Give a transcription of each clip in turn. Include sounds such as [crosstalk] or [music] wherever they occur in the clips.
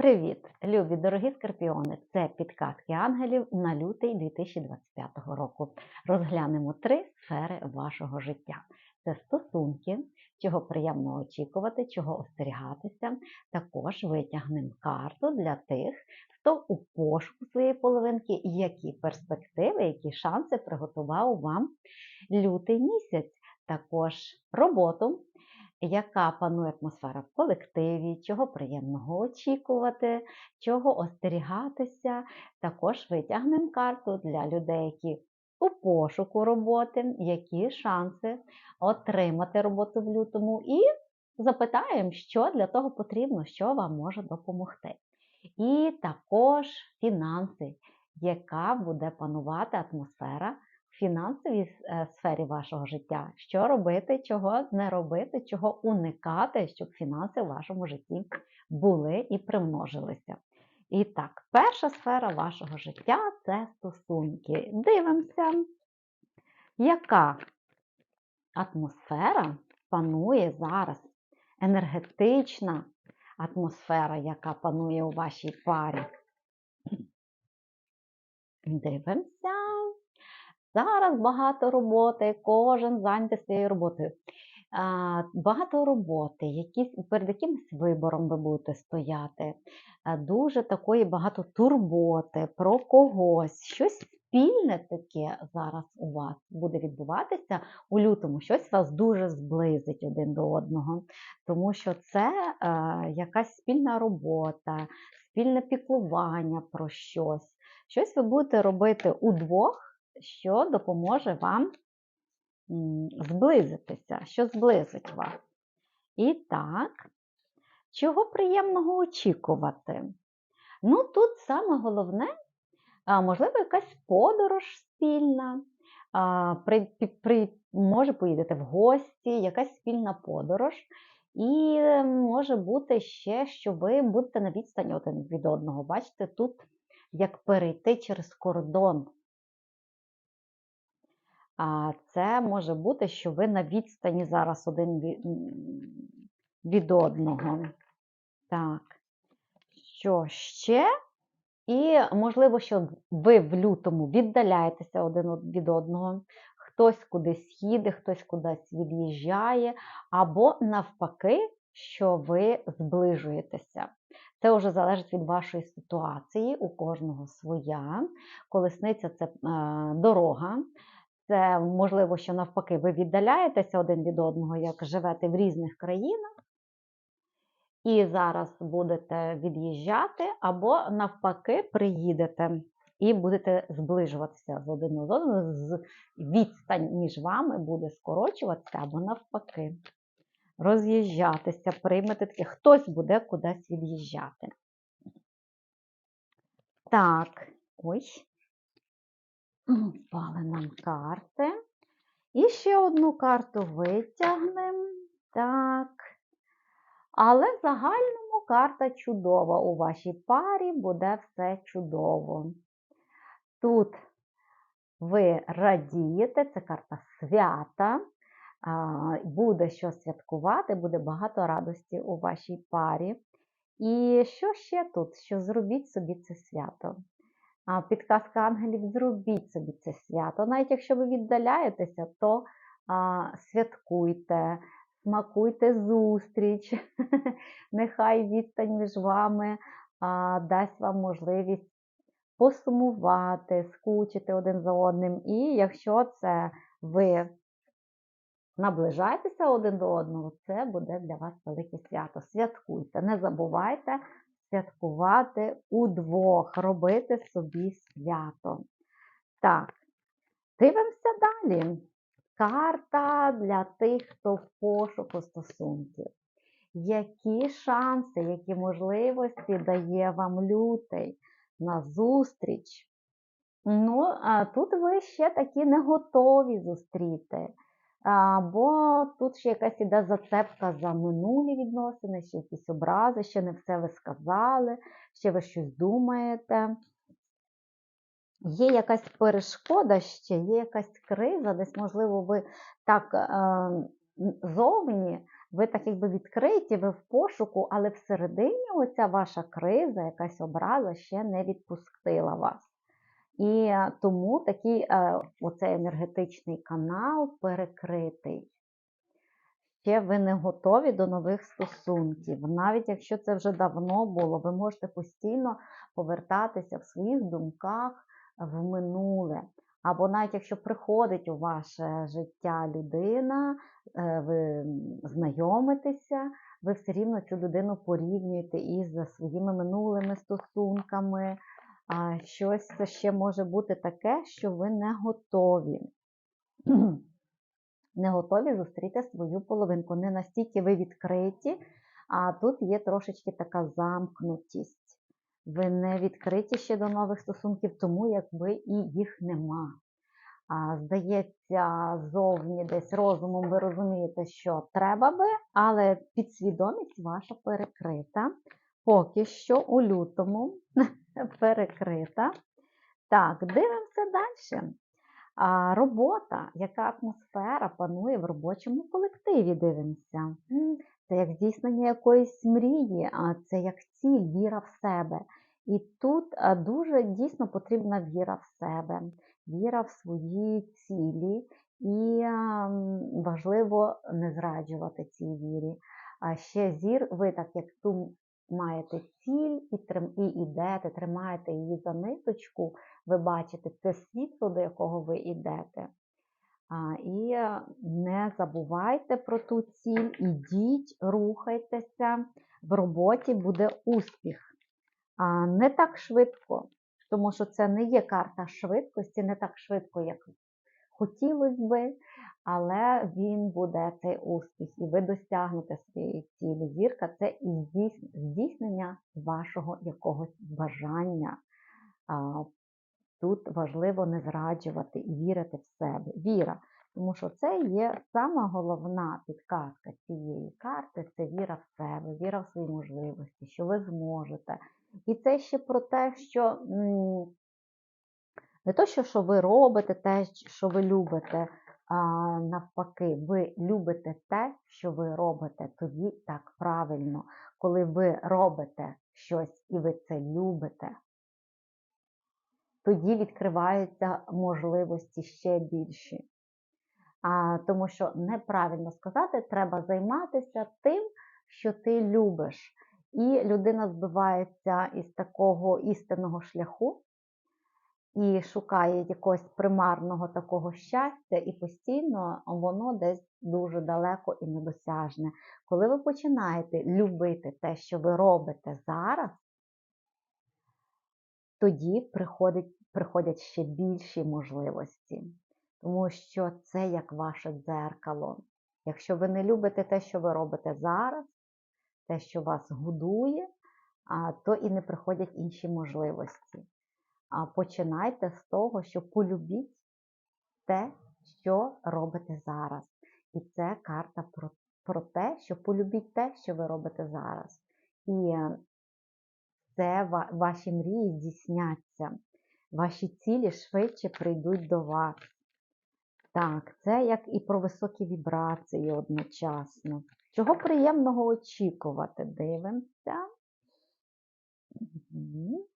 Привіт, любі дорогі скорпіони! Це підказки ангелів на лютий 2025 року. Розглянемо три сфери вашого життя: це стосунки, чого приємно очікувати, чого остерігатися. Також витягнемо карту для тих, хто у пошуку своєї половинки, які перспективи, які шанси приготував вам лютий місяць. Також роботу яка панує атмосфера в колективі, чого приємного очікувати, чого остерігатися. Також витягнемо карту для людей, які у пошуку роботи, які шанси отримати роботу в лютому, і запитаємо, що для того потрібно, що вам може допомогти. І також фінанси, яка буде панувати атмосфера фінансовій е, сфері вашого життя, що робити, чого не робити, чого уникати, щоб фінанси в вашому житті були і примножилися. І так, перша сфера вашого життя це стосунки. Дивимося, яка атмосфера панує зараз, енергетична атмосфера, яка панує у вашій парі. Дивимося. Зараз багато роботи, кожен зайнятий своєю роботою. Багато роботи, якісь, перед якимось вибором ви будете стояти, дуже такої багато турботи про когось, щось спільне таке зараз у вас буде відбуватися у лютому, щось вас дуже зблизить один до одного, тому що це якась спільна робота, спільне піклування про щось. Щось ви будете робити удвох що допоможе вам зблизитися, що зблизить вас. І так, чого приємного очікувати? Ну, тут саме головне, можливо, якась подорож спільна, при, при, може поїдете в гості, якась спільна подорож. І може бути ще, що ви будете на відстані один від одного. Бачите, тут як перейти через кордон. Це може бути, що ви на відстані зараз один від одного. Так, що ще? І, можливо, що ви в лютому віддаляєтеся один від одного, хтось кудись їде, хтось кудись від'їжджає, або навпаки, що ви зближуєтеся. Це вже залежить від вашої ситуації, у кожного своя. Колесниця це е, дорога. Це можливо, що навпаки, ви віддаляєтеся один від одного, як живете в різних країнах, і зараз будете від'їжджати, або навпаки, приїдете і будете зближуватися з один з одним, відстань між вами буде скорочуватися, або навпаки, роз'їжджатися, приймете таке, хтось буде кудись від'їжджати. Так, ось. Впали нам карти. І ще одну карту витягнемо. Так. Але в загальному карта чудова. У вашій парі буде все чудово. Тут ви радієте, це карта свята. Буде що святкувати, буде багато радості у вашій парі. І що ще тут? Що зробіть собі це свято? Підказка ангелів, зробіть собі це свято. Навіть якщо ви віддаляєтеся, то святкуйте, смакуйте зустріч, [laughs] нехай відстань між вами дасть вам можливість посумувати, скучити один за одним. І якщо це ви наближаєтеся один до одного, це буде для вас велике свято. Святкуйте, не забувайте святкувати удвох, робити собі свято. Так, дивимося далі. Карта для тих, хто в пошуку стосунків. Які шанси, які можливості дає вам лютий на зустріч? Ну, а тут ви ще такі не готові зустріти. Бо тут ще якась іде зацепка за минулі відносини, ще якісь образи, ще не все ви сказали, ще ви щось думаєте. Є якась перешкода ще, є якась криза, десь, можливо, ви так е, зовні ви так якби відкриті, ви в пошуку, але всередині оця ваша криза, якась образа ще не відпустила вас. І тому такий е, оцей енергетичний канал перекритий. Ще ви не готові до нових стосунків. Навіть якщо це вже давно було, ви можете постійно повертатися в своїх думках в минуле. Або навіть якщо приходить у ваше життя людина, е, ви знайомитеся, ви все рівно цю людину порівнюєте із своїми минулими стосунками. Щось це ще може бути таке, що ви не готові. [clears throat] Не готові зустріти свою половинку. Не настільки ви відкриті, а тут є трошечки така замкнутість. Ви не відкриті ще до нових стосунків, тому якби і їх нема. А, Здається, зовні десь розумом ви розумієте, що треба би, але підсвідомість ваша перекрита. Поки що у лютому [laughs] перекрита. Так, дивимося далі. А, Робота, яка атмосфера панує в робочому колективі, дивимося. Це як здійснення якоїсь мрії, а це як ціль, віра в себе. І тут дуже дійсно потрібна віра в себе, віра в свої цілі, і важливо не зраджувати цій вірі. А ще зір, ви так як ту маєте ціль і і йдете, тримаєте її за ниточку, ви бачите це світло, до якого ви йдете. А, І не забувайте про ту ціль, ідіть, рухайтеся, в роботі буде успіх. А, Не так швидко, тому що це не є карта швидкості, не так швидко, як хотілося би, але він буде цей успіх, і ви досягнете своєї цілі. Зірка це і здійснення вашого якогось бажання. Тут важливо не зраджувати і вірити в себе. Віра. Тому що це є сама головна підказка цієї карти це віра в себе, віра в свої можливості, що ви зможете. І це ще про те, що не то, що, ви робите те, що ви любите, навпаки, ви любите те, що ви робите, тоді так правильно. Коли ви робите щось і ви це любите, тоді відкриваються можливості ще більші. А, Тому що неправильно сказати, треба займатися тим, що ти любиш. І людина збивається із такого істинного шляху і шукає якогось примарного такого щастя, і постійно воно десь дуже далеко і недосяжне. Коли ви починаєте любити те, що ви робите зараз, тоді приходить, приходять ще більші можливості. Тому що це як ваше дзеркало. Якщо ви не любите те, що ви робите зараз, те, що вас годує, то і не приходять інші можливості. Починайте з того, що полюбіть те, що робите зараз. І це карта про, про те, що полюбіть те, що ви робите зараз. І це ваші мрії здійсняться, ваші цілі швидше прийдуть до вас. Так, це як і про високі вібрації одночасно. Чого приємного очікувати? Дивимося. Угу.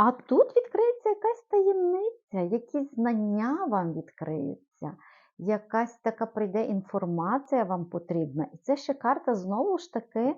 А тут відкриється якась таємниця, якісь знання вам відкриються, якась така прийде інформація вам потрібна. І це ще карта знову ж таки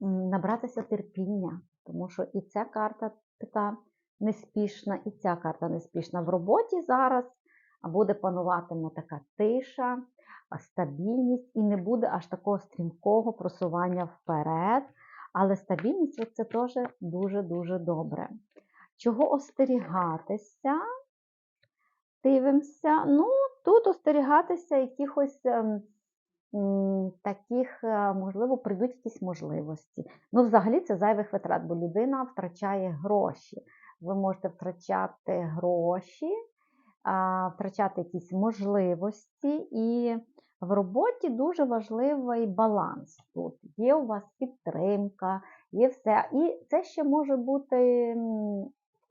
набратися терпіння, тому що і ця карта така неспішна, і ця карта неспішна. В роботі зараз буде пануватиме така тиша, стабільність і не буде аж такого стрімкого просування вперед. Але стабільність це теж дуже-дуже добре. Чого остерігатися? Дивимося. Ну, тут остерігатися якихось ем, таких, е, можливо, прийдуть якісь можливості. Ну, взагалі, це зайвих витрат, бо людина втрачає гроші. Ви можете втрачати гроші, втрачати якісь можливості, і в роботі дуже важливий баланс тут. Є у вас підтримка, є все. І це ще може бути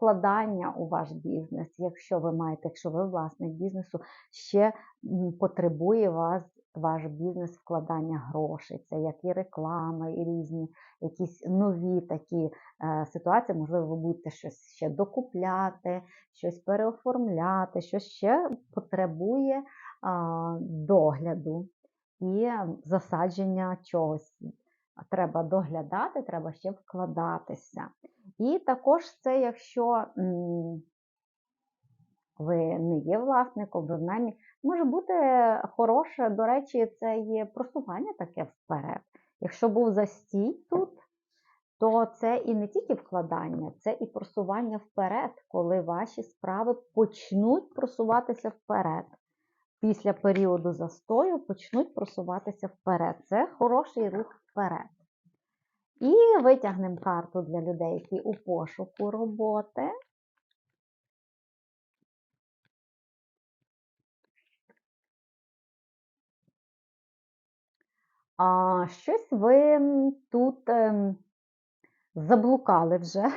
вкладання у ваш бізнес, якщо ви маєте, якщо ви власник бізнесу, ще потребує вас ваш бізнес вкладання грошей. Це як і реклама, і різні якісь нові такі е, ситуації. Можливо, ви будете щось ще докупляти, щось переоформляти, що ще потребує а, догляду і засадження чогось. Треба доглядати, треба ще вкладатися. І також це, якщо ви не є власником, ви в наймі, може бути хороше, до речі, це є просування таке вперед. Якщо був застій тут, то це і не тільки вкладання, це і просування вперед, коли ваші справи почнуть просуватися вперед. Після періоду застою почнуть просуватися вперед. Це хороший рух вперед. І витягнемо карту для людей, які у пошуку роботи. А, щось ви тут ем, заблукали вже,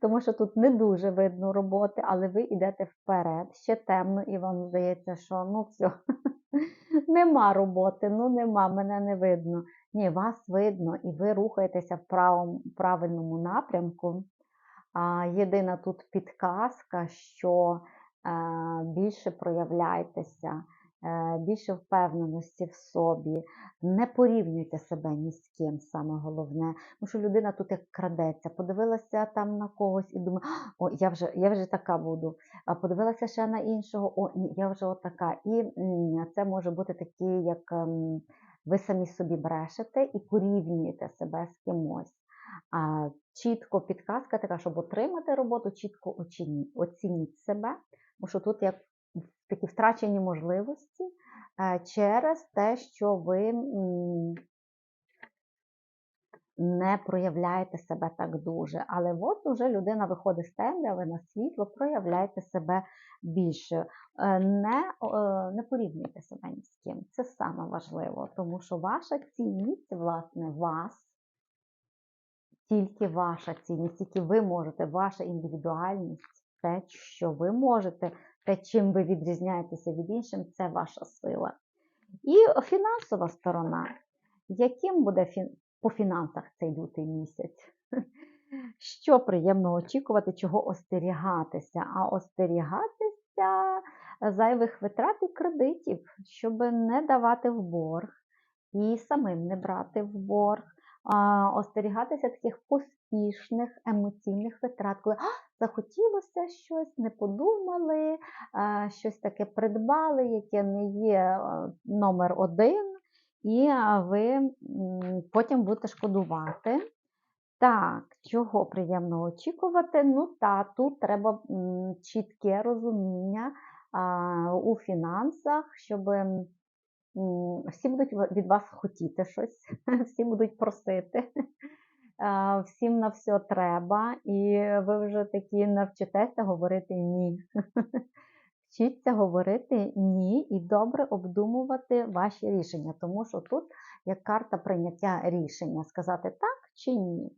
тому що тут не дуже видно роботи, але ви йдете вперед, ще темно, і вам здається, що ну все, [laughs] нема роботи, ну нема, мене не видно. Ні, вас видно, і ви рухаєтеся в правому, правильному напрямку. А, єдина тут підказка, що е, більше проявляйтеся, е, більше впевненості в собі. Не порівнюйте себе ні з ким, саме головне. Тому що людина тут як крадеться, подивилася там на когось і думає, о, я вже, я вже така буду. А подивилася ще на іншого, о, ні, я вже отака. І це може бути такий, як ем, ви самі собі брешете і порівнюєте себе з кимось. А чітко підказка така, щоб отримати роботу, чітко оцініть себе, тому що тут як такі втрачені можливості е, через те, що ви не проявляєте себе так дуже. Але от уже людина виходить з темряви на світло, проявляйте себе більше. Е, Не, е, не порівнюйте себе ні з ким. Це саме важливо, тому що ваша цінність, власне, вас тільки ваша цінність, тільки ви можете, ваша індивідуальність, те, що ви можете, те, чим ви відрізняєтеся від іншим, це ваша сила. І фінансова сторона. Яким буде по фінансах цей лютий місяць? [laughs] Що приємно очікувати, чого остерігатися? А остерігатися зайвих витрат і кредитів, щоб не давати в борг і самим не брати в борг а, остерігатися таких поспішних емоційних витрат, коли а, захотілося щось, не подумали, щось таке придбали, яке не є номер один, і ви потім будете шкодувати. Так, чого приємно очікувати? Ну, та, тут треба чітке розуміння у фінансах, щоб всі будуть від вас хотіти щось, [laughs] всі будуть просити, всім на все треба, і ви вже такі навчитеся говорити ні. [laughs] Вчіться говорити ні і добре обдумувати ваші рішення, тому що тут як карта прийняття рішення, сказати так чи ні.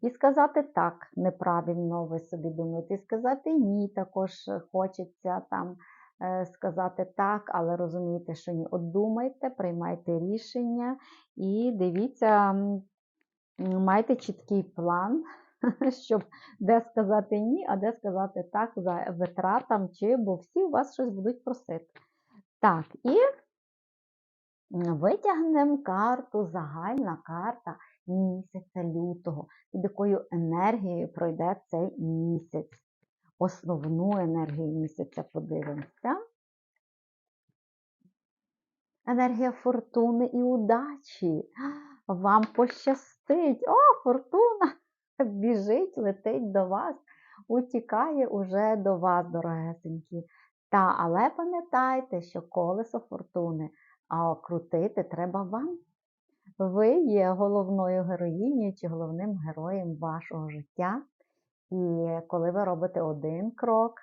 І сказати так неправильно, ви собі думаєте, і сказати ні, також хочеться там е, сказати так, але розумієте, що ні. От думайте, приймайте рішення і дивіться, майте чіткий план, [laughs] щоб де сказати ні, а де сказати так за витратам, чи бо всі у вас щось будуть просити. Так, і витягнемо карту, загальна карта місяця лютого, під якою енергією пройде цей місяць. Основну енергію місяця подивимося. Енергія фортуни і удачі. Вам пощастить. О, фортуна [laughs] біжить, летить до вас, утікає уже до вас, дорогесенькі. Та, але пам'ятайте, що колесо фортуни, а крутити треба вам. Ви є головною героїнею чи головним героєм вашого життя. І коли ви робите один крок,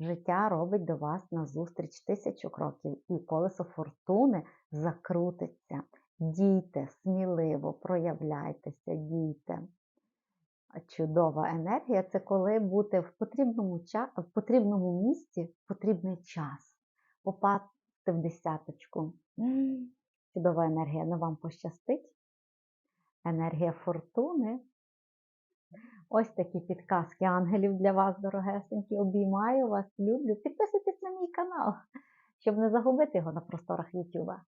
життя робить до вас назустріч тисячу кроків, і колесо фортуни закрутиться. Дійте сміливо, проявляйтеся, дійте. Чудова енергія це коли бути в потрібному, в потрібному місці в потрібний час, попасти в десяточку. Чудова енергія, ну вам пощастить. Енергія фортуни. Ось такі підказки ангелів для вас, дорогесенькі. Обіймаю вас, люблю. Підписуйтесь на мій канал, щоб не загубити його на просторах Ютуба.